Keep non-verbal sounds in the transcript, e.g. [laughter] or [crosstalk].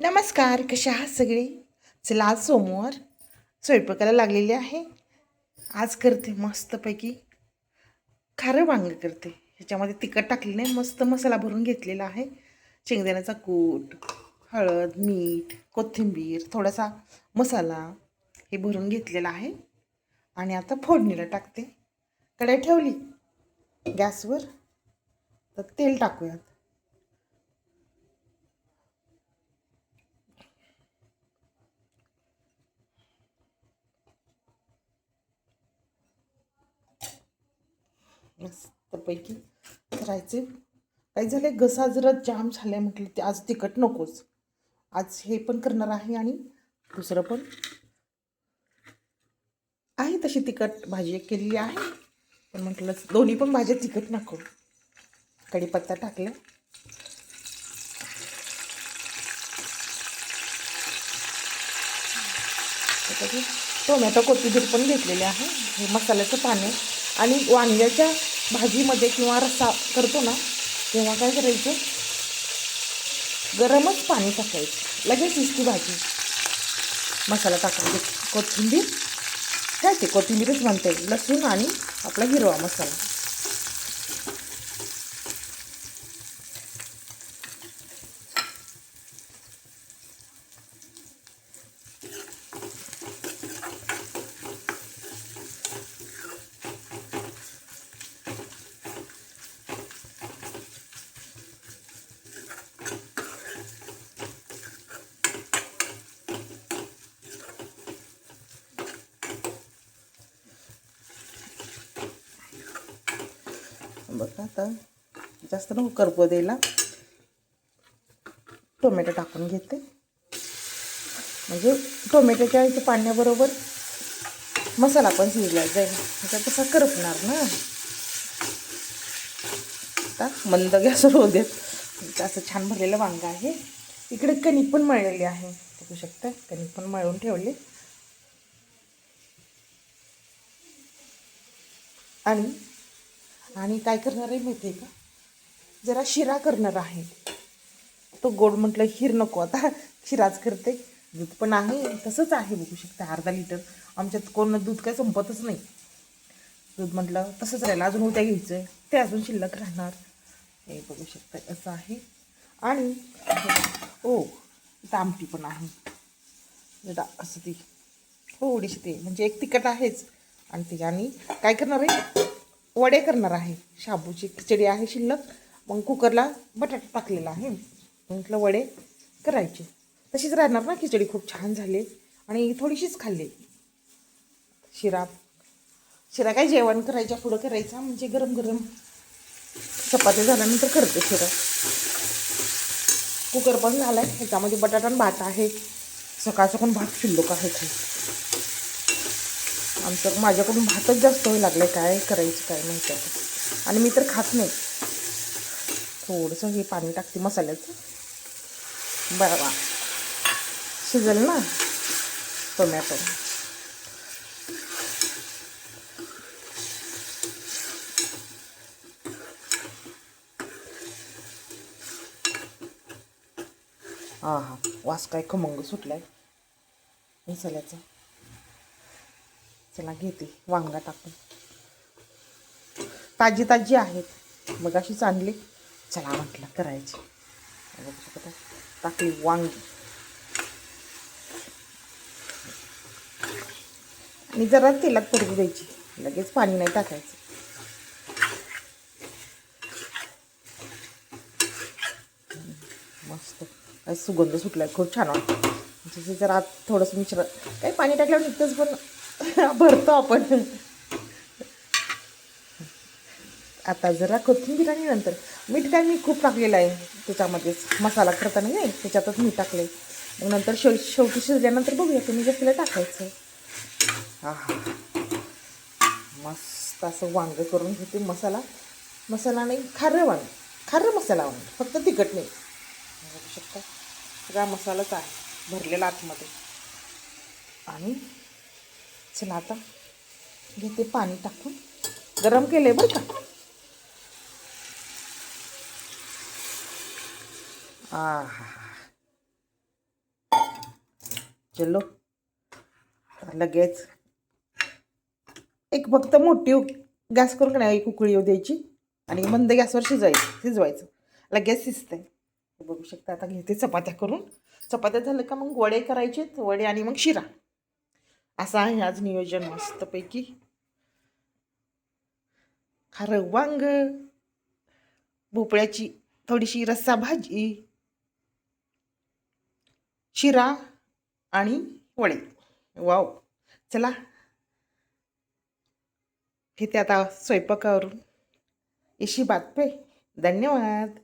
नमस्कार कशा आहात सगळे? चला आज सोमवार स्वयंपाकाला लागलेली आहे. आज करते मस्तपैकी खारं वांग करते. ह्याच्यामध्ये तिखट टाकलेलं नाही मस्त मसाला भरून घेतलेला आहे. शेंगदाण्याचा कूट हळद मीठ कोथिंबीर थोडासा मसाला हे भरून घेतलेला आहे. आणि आता फोडणीला टाकते. कढाई ठेवली गॅसवर. तर तेल टाकूयात. मस्तपैकी करायचे. काही झाले घसा जर जाम झाले म्हटलं ते. आज तिखट नकोच. आज हे पण करणार आहे आणि दुसरं पण. आहे तशी तिखट. भाजी केलेली आहे. पण म्हटलं दोन्ही पण भाज्या तिखट नको. कढीपत्ता टाकला. टोमॅटो कोथिंबीर पण घेतलेले आहे. हे मसाल्याचं पाणी. आणि वांग्याच्या भाजीमध्ये किंवा रस्सा करतो ना तेव्हा काय करायचं? गरमच पाणी टाकायचं. लगेच इसकी भाजी. मसाला टाकायचा. कोथिंबीर. काय ते? कोथिंबीरच म्हणता. येईल लसूण आणि आपला हिरवा मसाला. बघा आता. जास्त नको करपो द्यायला टोमॅटो टाकून घेते. म्हणजे टोमॅटोच्या इथे पाण्याबरोबर मसाला पण शिजला जाईल. त्याचा तसा करपणार ना. आता मंद गॅसवर [laughs] होऊ देत. म्हणजे असं छान भरलेलं वांग आहे. इकडे कणिक पण मळलेली आहे. बघू शकता कणिक पण मळून ठेवले. आणि आणि काय करणार आहे माहिती आहे का? जरा शिरा करणार आहे. तो गोड म्हटलं खीर नको आता शिराच करते. दूध पण आहे तसंच आहे बघू शकता अर्धा लिटर. आमच्यात कोण दूध काय संपतच नाही. दूध म्हटलं तसंच राहिलं अजून उद्या घ्यायचं आहे ते अजून शिल्लक राहणार. हे बघू शकता असं आहे. आणि ओ इथं आमटी पण आहे. जरा असं ती थोडीशी ते म्हणजे एक तिखट आहेच. आणि ती आणि काय करणार आहे? वडे करणार आहे. शाबूची खिचडी आहे शिल्लक. मग कुकरला बटाटा टाकलेला आहे. म्हटलं वडे करायचे. तशीच राहणार ना खिचडी. खूप छान झाली. आणि थोडीशीच खाल्ली. शिरा. शिरा काय जेवण करायच्या पुढं करायचा. म्हणजे गरम गरम चपाती झाल्यानंतर करते शिरा. कुकर पण झाला आहे ह्याच्यामध्ये बटाटा आणि भात आहे. सकाळ पण भात शिल्लक आहे. खूप आमचं माझ्याकडून भातच जास्त होऊ लागलं काय करायचं काय माहिती आता आणि मी तर खात नाही. थोडंसं हे पाणी टाकते मसाल्याचं. बरं शिजल शिजेल ना टोमॅटो. हां हां वास काय खमंग सुटलाय. मसाल्याचा. चला घेते वांगा टाकून ताजी ताजी आहेत. मग अशीच आणली. चला म्हटलं करायची. बघू शकता. टाकली वांगी. आणि जरा तेलात पडू द्यायची. लगेच पाणी नाही टाकायचं. मस्त. काय सुगंध सुटलाय. खूप छान वाटतं. म्हणजे जरा थोडंसं मिश्र काही पाणी टाकल्यावर निघतंच पण [laughs] भरतो आपण आता जरा कोथिंबीर आणि नंतर मीठ काय मी खूप टाकलेलं आहे. त्याच्यामध्येच मसाला करताना नाही त्याच्यातच मीठ टाकले मग नंतर शेव शेवटी शिजल्यानंतर बघूया तुम्ही जास्त टाकायचं. हा हा. मस्त असं वांग करून घेते मसाला. मसाला नाही खारं वांग. खारं मसाला वांग फक्त तिखट नाही. बघू शकता. सगळा मसालाच आहे भरलेला आतमध्ये. आणि चला आता घेते पाणी टाकून. गरम केले बरं का? चलो. तर लगेच. एक फक्त मोठी गॅस करून नाही एक उकळी येऊ द्यायची आणि मंद गॅसवर शिजवायचं शिजवायचं. लगेच शिजतंय. बघू शकता आता घेते चपात्या करून. चपात्या झालं का मग वडे करायचे वडे आणि मग शिरा. असं आहे आज नियोजन मस्तपैकी. खारं वांग भोपळ्याची थोडीशी रस्सा भाजी शिरा आणि वडे. वाव. चला. हे ते आता स्वयंपाकावरून. इशी बातमी धन्यवाद.